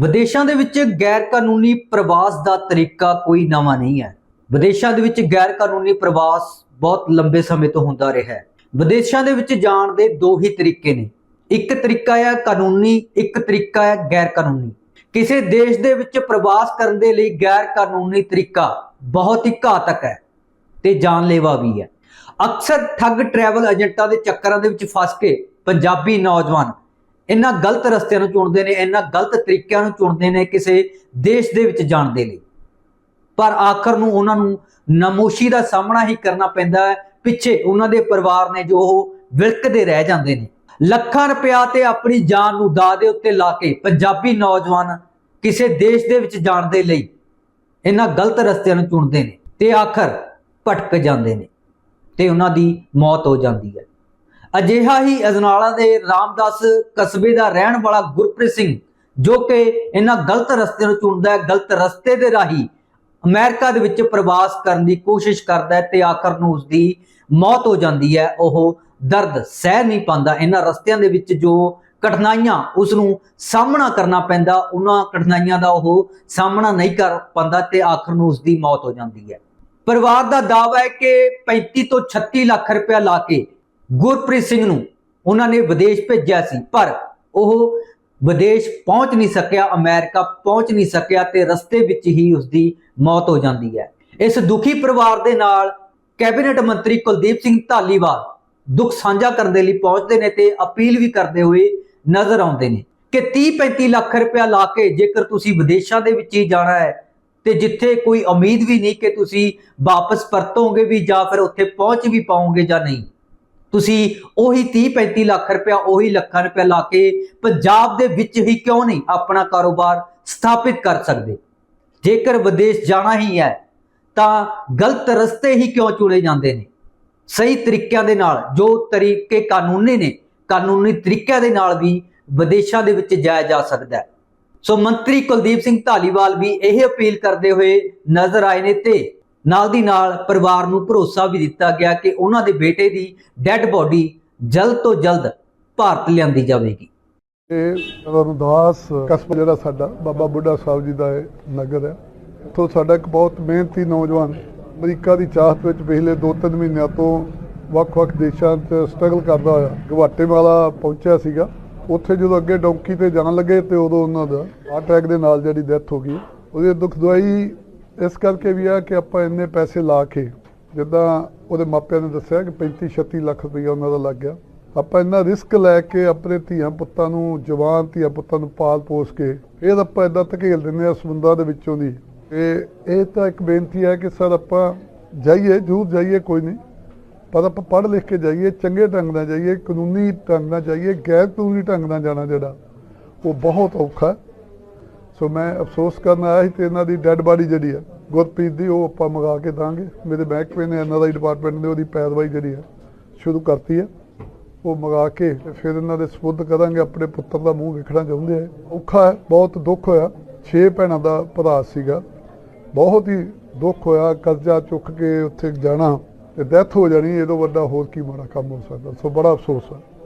ਵਿਦੇਸ਼ਾਂ ਦੇ ਵਿੱਚ ਗੈਰ ਕਾਨੂੰਨੀ ਪ੍ਰਵਾਸ ਦਾ ਤਰੀਕਾ ਕੋਈ ਨਵਾਂ ਨਹੀਂ ਹੈ। ਵਿਦੇਸ਼ਾਂ ਦੇ ਵਿੱਚ ਗੈਰ ਕਾਨੂੰਨੀ ਪ੍ਰਵਾਸ ਬਹੁਤ ਲੰਬੇ ਸਮੇਂ ਤੋਂ ਹੁੰਦਾ ਰਿਹਾ ਹੈ। ਵਿਦੇਸ਼ਾਂ ਦੇ ਵਿੱਚ ਜਾਣ ਦੇ ਦੋ ਹੀ ਤਰੀਕੇ ਨੇ। ਇੱਕ ਤਰੀਕਾ ਹੈ ਕਾਨੂੰਨੀ, ਇੱਕ ਤਰੀਕਾ ਹੈ ਗੈਰ ਕਾਨੂੰਨੀ ਕਿਸੇ ਦੇਸ਼ ਦੇ ਵਿੱਚ ਪ੍ਰਵਾਸ ਕਰਨ ਦੇ ਲਈ ਗੈਰ ਕਾਨੂੰਨੀ ਤਰੀਕਾ ਬਹੁਤ ਹੀ ਘਾਤਕ ਹੈ ਤੇ ਜਾਨਲੇਵਾ ਵੀ ਹੈ। ਅਕਸਰ ਠੱਗ ਟਰੈਵਲ ਏਜੰਟਾਂ ਦੇ ਚੱਕਰਾਂ ਦੇ ਵਿੱਚ ਫਸ ਕੇ ਪੰਜਾਬੀ ਨੌਜਵਾਨ ਇਹਨਾਂ ਗਲਤ ਰਸਤਿਆਂ ਨੂੰ ਚੁਣਦੇ ਨੇ ਇਹਨਾਂ ਗਲਤ ਤਰੀਕਿਆਂ ਨੂੰ ਚੁਣਦੇ ਨੇ ਕਿਸੇ ਦੇਸ਼ ਦੇ ਵਿੱਚ ਜਾਣ ਦੇ ਲਈ। ਪਰ ਆਖਰ ਨੂੰ ਉਹਨਾਂ ਨੂੰ ਨਮੋਸ਼ੀ ਦਾ ਸਾਹਮਣਾ ਹੀ ਕਰਨਾ ਪੈਂਦਾ ਹੈ। ਪਿੱਛੇ ਉਹਨਾਂ ਦੇ ਪਰਿਵਾਰ ਨੇ ਜੋ ਉਹ ਵਿਲਕਦੇ ਰਹਿ ਜਾਂਦੇ ਨੇ। ਲੱਖਾਂ ਰੁਪਇਆ ਤੇ ਆਪਣੀ ਜਾਨ ਨੂੰ ਦਾਅ ਦੇ ਉੱਤੇ ਲਾ ਕੇ ਪੰਜਾਬੀ ਨੌਜਵਾਨ ਕਿਸੇ ਦੇਸ਼ ਦੇ ਵਿੱਚ ਜਾਣ ਦੇ ਲਈ ਇਹਨਾਂ ਗਲਤ ਰਸਤਿਆਂ ਨੂੰ ਚੁਣਦੇ ਨੇ ਤੇ ਆਖਰ ਭਟਕ ਜਾਂਦੇ ਨੇ ਤੇ ਉਹਨਾਂ ਦੀ ਮੌਤ ਹੋ ਜਾਂਦੀ ਹੈ। ਅਜਿਹਾ ਹੀ ਅਜਨਾਲਾ ਦੇ ਰਾਮਦਾਸ ਕਸਬੇ ਦਾ ਰਹਿਣ ਵਾਲਾ ਗੁਰਪ੍ਰੀਤ ਸਿੰਘ, ਜੋ ਕਿ ਇਹਨਾਂ ਗਲਤ ਰਸਤੇ ਨੂੰ ਚੁਣਦਾ ਹੈ, ਗਲਤ ਰਸਤੇ ਦੇ ਰਾਹੀਂ ਅਮਰੀਕਾ ਦੇ ਵਿੱਚ ਪ੍ਰਵਾਸ ਕਰਨ ਦੀ ਕੋਸ਼ਿਸ਼ ਕਰਦਾ ਹੈ ਤੇ ਆਖਰ ਨੂੰ ਉਸ ਦੀ ਮੌਤ ਹੋ ਜਾਂਦੀ ਹੈ। ਉਹ ਦਰਦ ਸਹਿ ਨਹੀਂ ਪਾਉਂਦਾ। ਇਹਨਾਂ ਰਸਤਿਆਂ ਦੇ ਵਿੱਚ ਜੋ ਕਠਿਨਾਈਆਂ ਉਸ ਨੂੰ ਸਾਹਮਣਾ ਕਰਨਾ ਪੈਂਦਾ, ਉਹਨਾਂ ਕਠਿਨਾਈਆਂ ਦਾ ਉਹ ਸਾਹਮਣਾ ਨਹੀਂ ਕਰ ਪਾਉਂਦਾ ਤੇ ਆਖਰ ਨੂੰ ਉਸ ਦੀ ਮੌਤ ਹੋ ਜਾਂਦੀ ਹੈ। ਪਰਿਵਾਰ ਦਾ ਦਾਅਵਾ ਹੈ ਕਿ 35 ਤੋਂ 36 ਲੱਖ ਰੁਪਇਆ ਲਾ ਕੇ ਗੁਰਪ੍ਰੀਤ ਸਿੰਘ ਨੂੰ ਉਹਨਾਂ ਨੇ ਵਿਦੇਸ਼ ਭੇਜਿਆ ਸੀ, ਪਰ ਉਹ ਵਿਦੇਸ਼ ਪਹੁੰਚ ਨਹੀਂ ਸਕਿਆ, ਅਮਰੀਕਾ ਪਹੁੰਚ ਨਹੀਂ ਸਕਿਆ ਤੇ ਰਸਤੇ ਵਿੱਚ ਹੀ ਉਸ ਦੀ ਮੌਤ ਹੋ ਜਾਂਦੀ ਹੈ। ਇਸ ਦੁਖੀ ਪਰਿਵਾਰ ਦੇ ਨਾਲ ਕੈਬਨਿਟ ਮੰਤਰੀ ਕੁਲਦੀਪ ਸਿੰਘ ਧਾਲੀਵਾਲ ਦੁੱਖ ਸਾਂਝਾ ਕਰਨ ਦੇ ਲਈ ਪਹੁੰਚਦੇ ਨੇ ਤੇ ਅਪੀਲ ਵੀ ਕਰਦੇ ਹੋਏ ਨਜ਼ਰ ਆਉਂਦੇ ਨੇ ਕਿ 30-35 ਲੱਖ ਰੁਪਇਆ ਲਾ ਕੇ ਜੇਕਰ ਤੁਸੀਂ ਵਿਦੇਸ਼ਾਂ ਦੇ ਵਿੱਚ ਹੀ ਜਾਣਾ ਹੈ ਤੇ ਜਿੱਥੇ ਕੋਈ ਉਮੀਦ ਵੀ ਨਹੀਂ ਕਿ ਤੁਸੀਂ ਵਾਪਸ ਪਰਤੋਗੇ ਵੀ ਜਾਂ ਫਿਰ ਉੱਥੇ ਪਹੁੰਚ ਵੀ ਪਾਓਗੇ ਜਾਂ ਨਹੀਂ। ਤੁਸੀਂ ਉਹੀ 30-35 ਲੱਖ ਰੁਪਇਆ, ਉਹੀ ਲੱਖਾਂ ਰੁਪਇਆ ਲਾ ਕੇ ਪੰਜਾਬ ਦੇ ਵਿੱਚ ਹੀ ਕਿਉਂ ਨਹੀਂ ਆਪਣਾ ਕਾਰੋਬਾਰ ਸਥਾਪਿਤ ਕਰ ਸਕਦੇ? ਜੇਕਰ ਵਿਦੇਸ਼ ਜਾਣਾ ਹੀ ਹੈ, ਤਾਂ ਗਲਤ ਰਸਤੇ ਹੀ ਕਿਉਂ ਚੁਣੇ ਜਾਂਦੇ ਨੇ? ਸਹੀ ਤਰੀਕਿਆਂ ਦੇ ਨਾਲ, ਜੋ ਤਰੀਕੇ ਕਾਨੂੰਨੀ ਨੇ, ਕਾਨੂੰਨੀ ਤਰੀਕਿਆਂ ਦੇ ਨਾਲ ਵੀ ਵਿਦੇਸ਼ਾਂ ਦੇ ਵਿੱਚ ਜਾਇਆ ਜਾ ਸਕਦਾ ਹੈ। ਸੋ ਮੰਤਰੀ ਕੁਲਦੀਪ ਸਿੰਘ ਧਾਲੀਵਾਲ ਵੀ ਇਹ ਅਪੀਲ ਕਰਦੇ ਹੋਏ ਨਜ਼ਰ ਆਏ ਨੇ ਤੇ ਨਾਲ ਦੀ ਨਾਲ ਪਰਿਵਾਰ ਨੂੰ ਭਰੋਸਾ ਵੀ ਦਿੱਤਾ ਗਿਆ ਕਿ ਉਹਨਾਂ ਦੇ ਬੇਟੇ ਦੀ ਡੈੱਡ ਬੋਡੀ ਜਲਦ ਤੋਂ ਜਲਦ ਭਾਰਤ ਲਿਆਂਦੀ ਜਾਵੇਗੀ। ਇਹ ਰਮਦਾਸ ਕਸਬਾ ਜਿਹੜਾ ਸਾਡਾ, ਬਾਬਾ ਬੁੱਢਾ ਸਾਹਿਬ ਜੀ ਦਾ ਨਗਰ ਹੈ। ਇੱਥੋਂ ਸਾਡਾ ਇੱਕ ਬਹੁਤ ਮਿਹਨਤੀ ਨੌਜਵਾਨ ਅਮਰੀਕਾ ਦੀ ਚਾਹਤ ਵਿੱਚ ਪਿਛਲੇ 2-3 ਮਹੀਨਿਆਂ ਤੋਂ ਵੱਖ-ਵੱਖ ਦੇਸ਼ਾਂ 'ਚ ਸਟਰਗਲ ਕਰਦਾ ਹੋਇਆ। ਗਵਾਟੇਮਾਲਾ ਪਹੁੰਚਿਆ ਸੀਗਾ। ਉੱਥੇ ਜਦੋਂ ਅੱਗੇ ਡੌਂਕੀ ਤੇ ਜਾਣ ਲੱਗੇ ਤੇ ਉਦੋਂ ਉਹਨਾਂ ਦਾ ਹਾਰਟ ਅਟੈਕ ਦੇ ਨਾਲ ਜਿਹੜੀ ਡੈਥ ਹੋ ਗਈ। ਉਹਦੀ ਦੁੱਖ ਦਵਾਈ ਇਸ ਕਰਕੇ ਵੀ ਆ ਕਿ ਆਪਾਂ ਇੰਨੇ ਪੈਸੇ ਲਾ ਕੇ, ਜਿੱਦਾਂ ਉਹਦੇ ਮਾਪਿਆਂ ਨੇ ਦੱਸਿਆ ਕਿ 35-36 ਲੱਖ ਰੁਪਈਆ ਉਹਨਾਂ ਦਾ ਲੱਗ ਗਿਆ। ਆਪਾਂ ਇੰਨਾ ਰਿਸਕ ਲੈ ਕੇ ਆਪਣੇ ਧੀਆਂ ਪੁੱਤਾਂ ਨੂੰ, ਜਵਾਨ ਧੀਆਂ ਪੁੱਤਾਂ ਨੂੰ ਪਾਲ ਪੋਸ ਕੇ, ਇਹ ਤਾਂ ਆਪਾਂ ਇਦਾਂ ਧਕੇਲ ਦਿੰਦੇ ਆ ਸਮੁੰਦਰਾਂ ਦੇ ਵਿੱਚੋਂ ਦੀ। ਇਹ ਇਹ ਤਾਂ ਇੱਕ ਬੇਨਤੀ ਹੈ ਕਿ ਸਰ ਆਪਾਂ ਜਾਈਏ, ਜ਼ਰੂਰ ਜਾਈਏ ਕੋਈ ਨਹੀਂ, ਪਰ ਆਪਾਂ ਪੜ੍ਹ ਲਿਖ ਕੇ ਜਾਈਏ, ਚੰਗੇ ਢੰਗ ਨਾਲ ਜਾਈਏ, ਕਾਨੂੰਨੀ ਢੰਗ ਨਾਲ ਜਾਈਏ, ਗੈਰ ਕਾਨੂੰਨੀ ਢੰਗ ਨਾਲ ਜਾਣਾ ਜਿਹੜਾ, ਉਹ ਬਹੁਤ ਔਖਾ ਸੋ ਮੈਂ ਅਫਸੋਸ ਕਰਨ ਆਇਆ ਸੀ ਤੇ ਇਹਨਾਂ ਦੀ ਡੈੱਡ ਬਾਡੀ ਜਿਹੜੀ ਹੈ, ਗੁਰਪ੍ਰੀਤ ਦੀ, ਉਹ ਆਪਾਂ ਮੰਗਾ ਕੇ ਦਾਂਗੇ। ਮੇਰੇ ਮਹਿਕਮੇ ਨੇ ਇਹਨਾਂ ਦਾ ਡਿਪਾਰਟਮੈਂਟ ਨੇ ਉਹਦੀ ਪੈਰਵਾਈ ਜਿਹੜੀ ਹੈ, ਸ਼ੁਰੂ ਕਰਤੀ ਹੈ। ਉਹ ਮੰਗਾ ਕੇ ਫਿਰ ਇਹਨਾਂ ਦੇ ਸਪੁੱਧ ਕਰਾਂਗੇ, ਆਪਣੇ ਪੁੱਤਰ ਦਾ ਮੂੰਹ ਵੇਖਣਾ ਚਾਹੁੰਦੇ ਆ ਔਖਾ ਹੈ, ਬਹੁਤ ਦੁੱਖ ਹੋਇਆ। ਛੇ ਭੈਣਾਂ ਦਾ ਭਰਾ ਸੀਗਾ। ਬਹੁਤ ਹੀ ਦੁੱਖ ਹੋਇਆ, ਕਰਜ਼ਾ ਚੁੱਕ ਕੇ ਉੱਥੇ ਜਾਣਾ ਤੇ ਡੈਥ ਹੋ ਜਾਣੀ ਇਹ ਤੋਂ ਵੱਡਾ ਹੋਰ ਕੀ ਮਾੜਾ ਕੰਮ ਹੋ ਸਕਦਾ। ਸੋ ਬੜਾ ਅਫਸੋਸ ਹੈ।